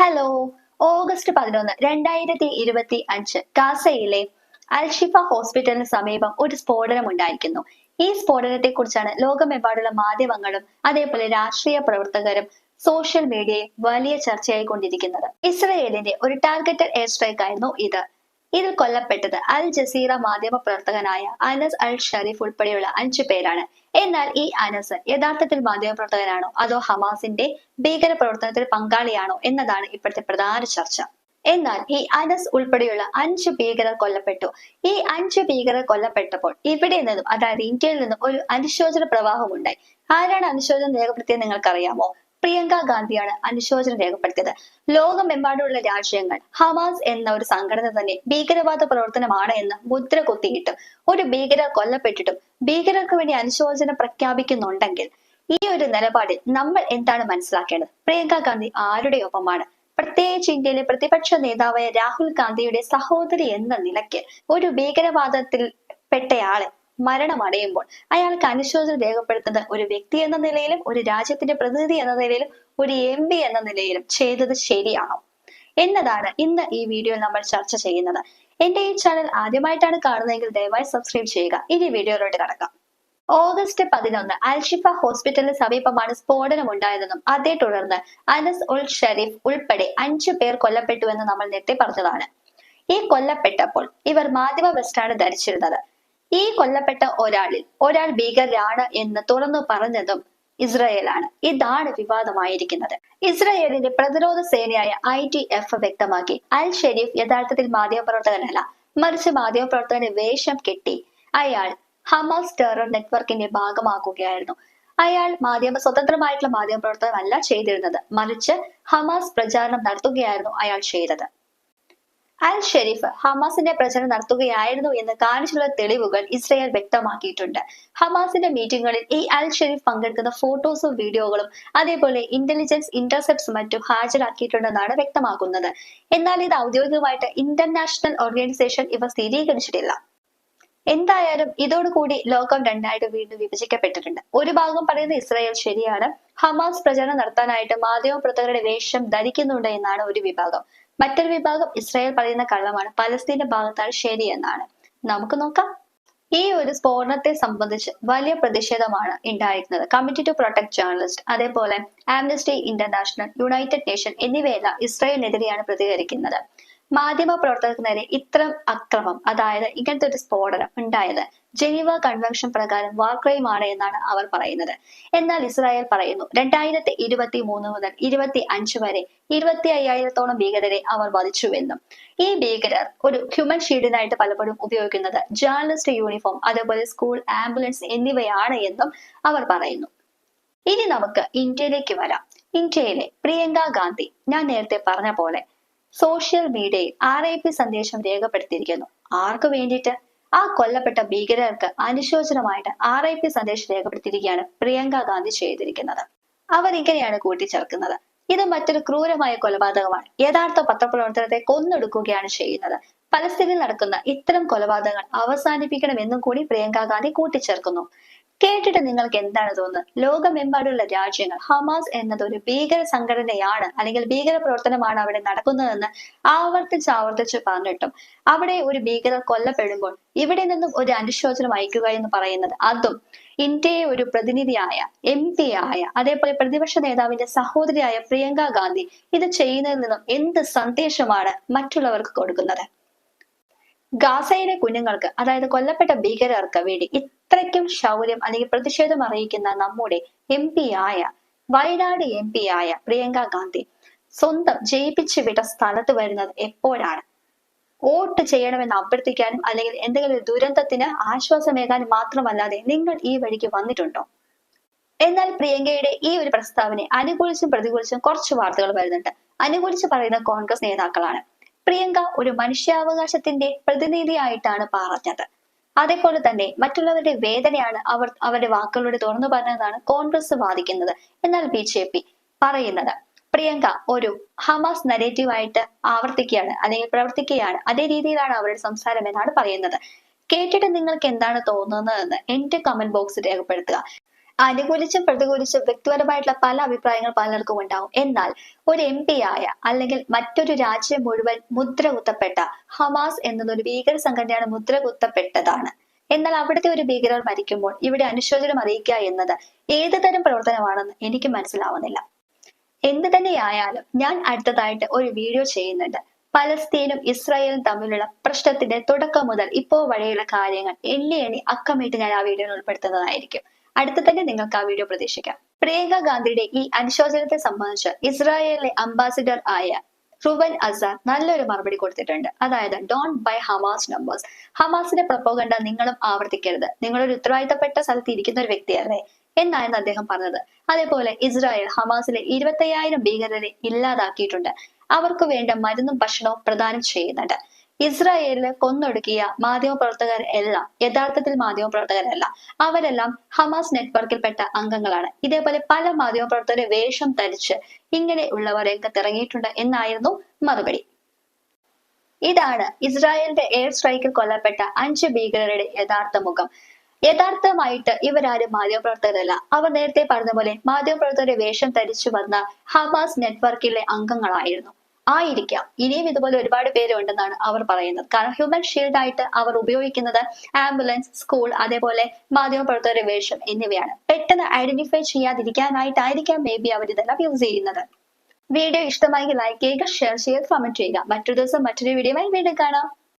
Hello August പതിനൊന്ന് രണ്ടായിരത്തി ഇരുപത്തി അഞ്ച് ഗാസയിലെ അൽഷിഫ ഹോസ്പിറ്റലിന് സമീപം ഒരു സ്ഫോടനം ഉണ്ടായിരിക്കുന്നു. ഈ സ്ഫോടനത്തെ കുറിച്ചാണ് ലോകമെമ്പാടുള്ള മാധ്യമങ്ങളും അതേപോലെ രാഷ്ട്രീയ പ്രവർത്തകരും സോഷ്യൽ മീഡിയയും വലിയ ചർച്ചയായി കൊണ്ടിരിക്കുന്നത് ഇസ്രയേലിന്റെ ഒരു ടാർഗറ്റഡ് എയർ സ്ട്രൈക്ക് ആയിരുന്നു ഇത്. ഇതിൽ കൊല്ലപ്പെട്ടത് അൽ ജസീറ മാധ്യമ പ്രവർത്തകനായ അനസ് അൽ ഷരീഫ് ഉൾപ്പെടെയുള്ള അഞ്ചു പേരാണ്. എന്നാൽ ഈ അനസ് യഥാർത്ഥത്തിൽ മാധ്യമ പ്രവർത്തകനാണോ? അതോ ഹമാസിന്റെ ഭീകര പ്രവർത്തനത്തിൽ പങ്കാളിയാണോ? എന്നതാണ് ഇപ്പോഴത്തെ പ്രധാന ചർച്ച. എന്നാൽ ഈ അനസ് ഉൾപ്പെടെയുള്ള അഞ്ച് ഭീകരർ കൊല്ലപ്പെട്ടു. ഈ അഞ്ച് ഭീകരർ കൊല്ലപ്പെട്ടപ്പോൾ ഇവിടെ നിന്നും അതായത് ഇന്ത്യയിൽ നിന്നും ഒരു അനുശോചന പ്രവാഹം ഉണ്ടായി ആരാണ് അനുശോചനം രേഖപ്പെടുത്തിയത് നിങ്ങൾക്കറിയാമോ? പ്രിയങ്ക ഗാന്ധിയാണ് അനുശോചനം രേഖപ്പെടുത്തിയത്. ലോകമെമ്പാടുമുള്ള രാജ്യങ്ങൾ ഹമാസ് എന്ന ഒരു സംഘടന തന്നെ ഭീകരവാദ പ്രവർത്തനമാണ് എന്ന് മുദ്ര കുത്തിയിട്ടും ഒരു ഭീകരർ കൊല്ലപ്പെട്ടിട്ടും ഭീകരർക്ക് വേണ്ടി അനുശോചനം പ്രഖ്യാപിക്കുന്നുണ്ടെങ്കിൽ ഈ ഒരു നിലപാടിൽ നമ്മൾ എന്താണ് മനസ്സിലാക്കേണ്ടത്? പ്രിയങ്ക ഗാന്ധി ആരുടെ ഒപ്പമാണ്? പ്രത്യേകിച്ച് ഇന്ത്യയിലെ പ്രതിപക്ഷ നേതാവായ രാഹുൽ ഗാന്ധിയുടെ സഹോദരി എന്ന നിലയ്ക്ക് ഒരു ഭീകരവാദത്തിൽ പെട്ടയാളെ മരണമടയുമ്പോൾ അയാൾക്ക് അനുശോചനം രേഖപ്പെടുത്തുന്നത് ഒരു വ്യക്തി എന്ന നിലയിലും ഒരു രാജ്യത്തിന്റെ പ്രതിനിധി എന്ന നിലയിലും ഒരു എം പി എന്ന നിലയിലും ചെയ്തത് ശരിയാണോ? എന്നതാണ് ഇന്ന് ഈ വീഡിയോയിൽ നമ്മൾ ചർച്ച ചെയ്യുന്നത്. എന്റെ ഈ ചാനൽ ആദ്യമായിട്ടാണ് കാണുന്നതെങ്കിൽ ദയവായി സബ്സ്ക്രൈബ് ചെയ്യുക. ഇനി വീഡിയോയിലോട്ട് കടക്കാം. ഓഗസ്റ്റ് പതിനൊന്ന് അൽഷിഫ ഹോസ്പിറ്റലിന് സമീപമാണ് സ്ഫോടനം ഉണ്ടായതെന്നും അതേ തുടർന്ന് അനസ് ഉൽ ഷരീഫ് ഉൾപ്പെടെ അഞ്ചു പേർ കൊല്ലപ്പെട്ടുവെന്ന് നമ്മൾ നേരത്തെ പറഞ്ഞതാണ്. ഈ കൊല്ലപ്പെട്ടപ്പോൾ ഇവർ മാധ്യമ വെസ്റ്റാണ് ധരിച്ചിരുന്നത്. ഈ കൊല്ലപ്പെട്ട ഒരാളിൽ ഒരാൾ ഭീകരരാണ് എന്ന് തുറന്നു പറഞ്ഞതും ഇസ്രയേലാണ്. ഇതാണ് വിവാദമായിരിക്കുന്നത്. ഇസ്രായേലിന്റെ പ്രതിരോധ സേനയായ ഐ ടി എഫ് വ്യക്തമാക്കി. അൽ ഷെരീഫ് യഥാർത്ഥത്തിൽ മാധ്യമപ്രവർത്തകനല്ല. മറിച്ച് മാധ്യമപ്രവർത്തകന് വേഷം കെട്ടി അയാൾ ഹമാസ് ടെറർ നെറ്റ്വർക്കിന്റെ ഭാഗമാക്കുകയായിരുന്നു. അയാൾ മാധ്യമ സ്വതന്ത്രമായിട്ടുള്ള മാധ്യമപ്രവർത്തകനല്ല ചെയ്തിരുന്നത്. മറിച്ച് ഹമാസ് പ്രചാരണം നടത്തുകയായിരുന്നു അയാൾ ചെയ്തത്. അൽ ഷെരീഫ് ഹമാസിന്റെ പ്രചരണം നടത്തുകയായിരുന്നു എന്ന് കാണിച്ചുള്ള തെളിവുകൾ ഇസ്രയേൽ വ്യക്തമാക്കിയിട്ടുണ്ട്. ഹമാസിന്റെ മീറ്റിംഗുകളിൽ ഈ അൽ ഷെരീഫ് പങ്കെടുക്കുന്ന ഫോട്ടോസും വീഡിയോകളും അതേപോലെ ഇന്റലിജൻസ് ഇന്റർസെപ്റ്റ്സ് മറ്റും ഹാജരാക്കിയിട്ടുണ്ടെന്നാണ് വ്യക്തമാക്കുന്നത്. എന്നാൽ ഇത് ഔദ്യോഗികമായിട്ട് ഇന്റർനാഷണൽ ഓർഗനൈസേഷൻ ഇവ സ്ഥിരീകരിച്ചിട്ടില്ല. എന്തായാലും ഇതോടുകൂടി ലോകം രണ്ടായിട്ട് വീണ്ടും വിഭജിക്കപ്പെട്ടിട്ടുണ്ട്. ഒരു ഭാഗം പറയുന്ന ഇസ്രായേൽ ശരിയാണ്. ഹമാസ് പ്രചരണം നടത്താനായിട്ട് മാധ്യമ പ്രവർത്തകരുടെ വേഷം ധരിക്കുന്നുണ്ട് എന്നാണ് ഒരു വിഭാഗം. മറ്റൊരു വിഭാഗം ഇസ്രായേൽ പറയുന്ന കള്ളമാണ്. പലസ്തീന്റെ ഭാഗത്താണ് ശരി എന്നാണ്. നമുക്ക് നോക്കാം. ഈ ഒരു സ്ഫോടനത്തെ സംബന്ധിച്ച് വലിയ പ്രതിഷേധമാണ് ഉണ്ടായിരുന്നത് കമ്മിറ്റി ടു പ്രൊട്ടക്ട് ജേർണലിസ്റ്റ് അതേപോലെ ആംനസ്റ്റി ഇന്റർനാഷണൽ യുണൈറ്റഡ് നേഷൻ എന്നിവയെല്ലാം ഇസ്രായേലിനെതിരെയാണ് പ്രതികരിക്കുന്നത്. മാധ്യമ പ്രവർത്തകർക്ക് നേരെ ഇത്തരം അക്രമം അതായത് ഇങ്ങനത്തെ ഒരു സ്ഫോടനം ഉണ്ടായത് ജനീവ കൺവെൻഷൻ പ്രകാരം വാർ ക്രൈം ആണ് എന്നാണ് അവർ പറയുന്നത്. എന്നാൽ ഇസ്രായേൽ പറയുന്നു രണ്ടായിരത്തി ഇരുപത്തി മൂന്ന് മുതൽ ഇരുപത്തി അഞ്ച് വരെ ഇരുപത്തി അയ്യായിരത്തോളം ഭീകരരെ അവർ വധിച്ചുവെന്നും. ഈ ഭീകരർ ഒരു ഹ്യൂമൻ ഷീൽഡിനായിട്ട് പലപ്പോഴും ഉപയോഗിക്കുന്നത് ജേർണലിസ്റ്റ് യൂണിഫോം അതേപോലെ സ്കൂൾ ആംബുലൻസ് എന്നിവയാണ് എന്നും അവർ പറയുന്നു. ഇനി നമുക്ക് ഇന്ത്യയിലേക്ക് വരാം. ഇന്ത്യയിലെ പ്രിയങ്ക ഗാന്ധി ഞാൻ നേരത്തെ പറഞ്ഞ പോലെ സോഷ്യൽ മീഡിയയിൽ ആർ ഐ പി സന്ദേശം രേഖപ്പെടുത്തിയിരിക്കുന്നു. ആർക്ക് വേണ്ടിയിട്ട്? ആ കൊല്ലപ്പെട്ട ഭീകരർക്ക് അനുശോചനമായിട്ട് ആർ ഐ പി സന്ദേശം രേഖപ്പെടുത്തിയിരിക്കുകയാണ് പ്രിയങ്ക ഗാന്ധി ചെയ്തിരിക്കുന്നത്. അവർ ഇങ്ങനെയാണ് കൂട്ടിച്ചേർക്കുന്നത്. ഇത് മറ്റൊരു ക്രൂരമായ കൊലപാതകമാണ്. യഥാർത്ഥ പത്രപ്രവർത്തനത്തെ കൊന്നൊടുക്കുകയാണ് ചെയ്യുന്നത്. പലസ്തീനിൽ നടക്കുന്ന ഇത്തരം കൊലപാതകങ്ങൾ അവസാനിപ്പിക്കണമെന്നും കൂടി പ്രിയങ്ക ഗാന്ധി കൂട്ടിച്ചേർക്കുന്നു. കേട്ടിട്ട് നിങ്ങൾക്ക് എന്താണ് തോന്നുന്നത്? ലോകമെമ്പാടുള്ള രാജ്യങ്ങൾ ഹമാസ് എന്നത് ഒരു ഭീകര സംഘടനയാണ് അല്ലെങ്കിൽ ഭീകര പ്രവർത്തനമാണ് അവിടെ നടക്കുന്നതെന്ന് ആവർത്തിച്ച് ആവർത്തിച്ച് പറഞ്ഞിട്ടും അവിടെ ഒരു ഭീകരർ കൊല്ലപ്പെടുമ്പോൾ ഇവിടെ നിന്നും ഒരു അനുശോചനം അയക്കുക എന്ന് പറയുന്നത് അതും ഇന്ത്യയെ ഒരു പ്രതിനിധിയായ എം പി ആയ അതേപോലെ പ്രതിപക്ഷ നേതാവിന്റെ സഹോദരിയായ പ്രിയങ്ക ഗാന്ധി ഇത് ചെയ്യുന്നതിൽ നിന്നും എന്ത് സന്ദേശമാണ് മറ്റുള്ളവർക്ക് കൊടുക്കുന്നത്? ഗാസയിലെ കുഞ്ഞുങ്ങൾക്ക് അതായത് കൊല്ലപ്പെട്ട ഭീകരർക്ക് വേണ്ടി ഇത്രയ്ക്കും ശൗര്യം അല്ലെങ്കിൽ പ്രതിഷേധം അറിയിക്കുന്ന നമ്മുടെ എം പി ആയ വയനാട് എം പി ആയ പ്രിയങ്ക ഗാന്ധി സ്വന്തം ജയിപ്പിച്ചു വിട്ട സ്ഥലത്ത് വരുന്നത് എപ്പോഴാണ്? വോട്ട് ചെയ്യണമെന്ന് അഭ്യർത്ഥിക്കാനും അല്ലെങ്കിൽ എന്തെങ്കിലും ഒരു ദുരന്തത്തിന് ആശ്വാസമേകാനും മാത്രമല്ലാതെ നിങ്ങൾ ഈ വഴിക്ക് വന്നിട്ടുണ്ടോ? എന്നാൽ പ്രിയങ്കയുടെ ഈ ഒരു പ്രസ്താവനയെ അനുകൂലിച്ചും പ്രതികൂലിച്ചും കുറച്ച് വാർത്തകൾ വരുന്നുണ്ട്. അനുകൂലിച്ച് പറയുന്ന കോൺഗ്രസ് നേതാക്കളാണ്. പ്രിയങ്ക ഒരു മനുഷ്യാവകാശത്തിന്റെ പ്രതിനിധിയായിട്ടാണ് പറഞ്ഞത്. അതേപോലെ തന്നെ മറ്റുള്ളവരുടെ വേദനയാണ് അവർ അവരുടെ വാക്കുകളുടെ തുറന്നു പറഞ്ഞതാണ് കോൺഗ്രസ് വാദിക്കുന്നത് എന്നാൽ ബി ജെ പി പറയുന്നത്. പ്രിയങ്ക ഒരു ഹമാസ് നരേറ്റീവായിട്ട് ആവർത്തിക്കുകയാണ് അല്ലെങ്കിൽ പ്രവർത്തിക്കുകയാണ്. അതേ രീതിയിലാണ് അവരുടെ സംസാരം എന്നാണ് പറയുന്നത്. കേട്ടിട്ട് നിങ്ങൾക്ക് എന്താണ് തോന്നുന്നത് എന്ന് എന്റെ കമന്റ് ബോക്സിൽ രേഖപ്പെടുത്തുക. അനുകൂലിച്ചും പ്രതികൂലിച്ചും വ്യക്തിപരമായിട്ടുള്ള പല അഭിപ്രായങ്ങൾ പലർക്കും ഉണ്ടാവും. എന്നാൽ ഒരു എം പി ആയ അല്ലെങ്കിൽ മറ്റൊരു രാജ്യം മുഴുവൻ മുദ്ര കുത്തപ്പെട്ട ഹമാസ് എന്നതൊരു ഭീകര സംഘടനയാണ് മുദ്ര കുത്തപ്പെട്ടതാണ് എന്നാൽ അവിടുത്തെ ഒരു ഭീകരർ മരിക്കുമ്പോൾ ഇവിടെ അനുശോചനം അറിയിക്കുക എന്നത് ഏത് തരം പ്രവർത്തനമാണെന്ന് എനിക്ക് മനസ്സിലാവുന്നില്ല. എന്ത് തന്നെയായാലും ഞാൻ അടുത്തതായിട്ട് ഒരു വീഡിയോ ചെയ്യുന്നുണ്ട്. പലസ്തീനും ഇസ്രായേലും തമ്മിലുള്ള പ്രശ്നത്തിന്റെ തുടക്കം മുതൽ ഇപ്പോ വഴിയുള്ള കാര്യങ്ങൾ എണ്ണി എണ്ണി അക്കമിട്ട് ഞാൻ ആ വീഡിയോയിൽ ഉൾപ്പെടുത്തുന്നതായിരിക്കും. അടുത്ത് തന്നെ നിങ്ങൾക്ക് ആ വീഡിയോ പ്രതീക്ഷിക്കാം. പ്രിയങ്ക ഗാന്ധിയുടെ ഈ അനുശോചനത്തെ സംബന്ധിച്ച് ഇസ്രായേലിലെ അംബാസിഡർ ആയ റുബൻ അസാർ നല്ലൊരു മറുപടി കൊടുത്തിട്ടുണ്ട്. അതായത് ഡോണ്ട് ബൈ ഹമാസ് നമ്പേഴ്സ് ഹമാസിന്റെ പ്രപ്പോകണ്ട നിങ്ങളും ആവർത്തിക്കരുത്. നിങ്ങളൊരു ഉത്തരവാദിത്തപ്പെട്ട സ്ഥലത്ത് ഇരിക്കുന്ന ഒരു വ്യക്തിയല്ലേ? എന്നായിരുന്നു അദ്ദേഹം പറഞ്ഞത്. അതേപോലെ ഇസ്രായേൽ ഹമാസിലെ ഇരുപത്തയ്യായിരം ഭീകരരെ ഇല്ലാതാക്കിയിട്ടുണ്ട്. അവർക്ക് വേണ്ട മരുന്നും ഭക്ഷണവും പ്രദാനം ചെയ്യുന്നുണ്ട്. ഇസ്രായേലിൽ കൊന്നൊടുക്കിയ മാധ്യമപ്രവർത്തകർ എല്ലാം യഥാർത്ഥത്തിൽ മാധ്യമപ്രവർത്തകരല്ല അവരെല്ലാം ഹമാസ് നെറ്റ്വർക്കിൽപ്പെട്ട അംഗങ്ങളാണ്. ഇതേപോലെ പല മാധ്യമപ്രവർത്തകരെ വേഷം ധരിച്ച് ഇങ്ങനെ ഉള്ളവർ രംഗത്തിറങ്ങിയിട്ടുണ്ട് എന്നായിരുന്നു മറുപടി. ഇതാണ് ഇസ്രായേലിന്റെ എയർ സ്ട്രൈക്കിൽ കൊല്ലപ്പെട്ട അഞ്ച് ഭീകരരുടെ യഥാർത്ഥ മുഖം. യഥാർത്ഥമായിട്ട് ഇവരാരും മാധ്യമപ്രവർത്തകരല്ല. അവർ നേരത്തെ പറഞ്ഞ പോലെ മാധ്യമപ്രവർത്തകരെ വേഷം ധരിച്ചു വന്ന ഹമാസ് നെറ്റ്വർക്കിലെ അംഗങ്ങളായിരുന്നു. ആയിരിക്കാം. ഇനിയും ഇതുപോലെ ഒരുപാട് പേര് ഉണ്ടെന്നാണ് അവർ പറയുന്നത്. കാരണം ഹ്യൂമൻ ഷീൽഡ് ആയിട്ട് അവർ ഉപയോഗിക്കുന്നത് ആംബുലൻസ് സ്കൂൾ അതേപോലെ മാധ്യമപ്രവർത്തകരുടെ വേഷം എന്നിവയാണ്. പെട്ടെന്ന് ഐഡന്റിഫൈ ചെയ്യാതിരിക്കാനായിട്ടായിരിക്കാം മേ ബി അവർ ഇതെല്ലാം യൂസ് ചെയ്യുന്നത്. വീഡിയോ ഇഷ്ടമായെങ്കിൽ ലൈക്ക് ചെയ്യുക ഷെയർ ചെയ്യുക കമന്റ് ചെയ്യുക. മറ്റൊരു ദിവസം മറ്റൊരു വീഡിയോയുമായി വീണ്ടും കാണാം.